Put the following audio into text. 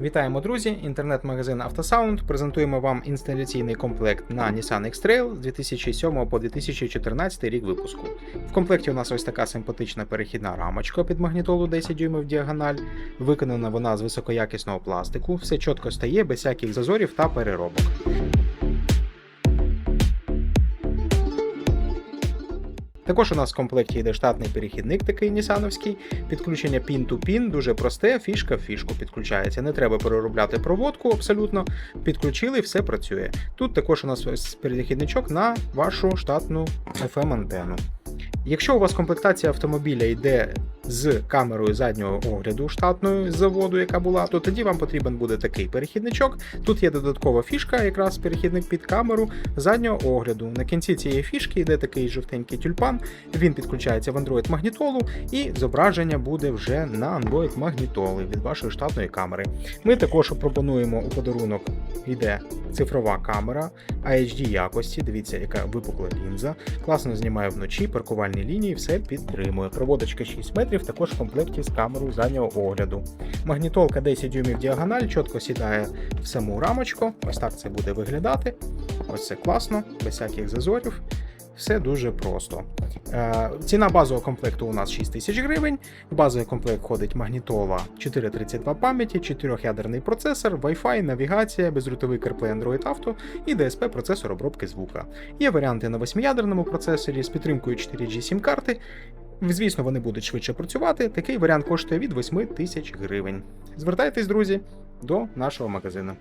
Вітаємо, друзі! Інтернет-магазин Автосаунд. Презентуємо вам інсталяційний комплект на Nissan X-Trail з 2007 по 2014 рік випуску. В комплекті у нас ось така симпатична перехідна рамочка під магнітолу 10 дюймів діагональ. Виконана вона з високоякісного пластику. Все чітко стає без всяких зазорів та переробок. Також у нас в комплекті йде штатний перехідник, такий нісановський. Підключення пін-ту-пін дуже просте, фішка в фішку підключається. Не треба переробляти проводку абсолютно. Підключили, все працює. Тут також у нас перехідничок на вашу штатну FM-антенну. Якщо у вас комплектація автомобіля йде з камерою заднього огляду штатною з заводу, яка була, то тоді вам потрібен буде такий перехідничок. Тут є додаткова фішка, якраз перехідник під камеру заднього огляду. На кінці цієї фішки йде такий жовтенький тюльпан. Він підключається в Android магнітолу, і зображення буде вже на Android магнітоли від вашої штатної камери. Ми також пропонуємо у подарунок йде цифрова камера HD якості. Дивіться, яка випукла лінза. Класно знімає вночі, паркувальні лінії, все підтримує. Проводочка 6 метрів, також в комплекті з камерою заднього огляду. Магнітолка 10 дюймів діагональ, чітко сідає в саму рамочку. Ось так це буде виглядати. Ось це класно, без всяких зазорів. Все дуже просто. Е, ціна базового комплекту у нас 6 тисяч гривень. В базовий комплект входить магнітола 432 пам'яті, 4-ядерний процесор, Wi-Fi, навігація, безрутовий CarPlay Android Auto і DSP процесор обробки звука. Є варіанти на 8-ядерному процесорі з підтримкою 4G SIM карти. Звісно, вони будуть швидше працювати. Такий варіант коштує від 8 тисяч гривень. Звертайтесь, друзі, до нашого магазину.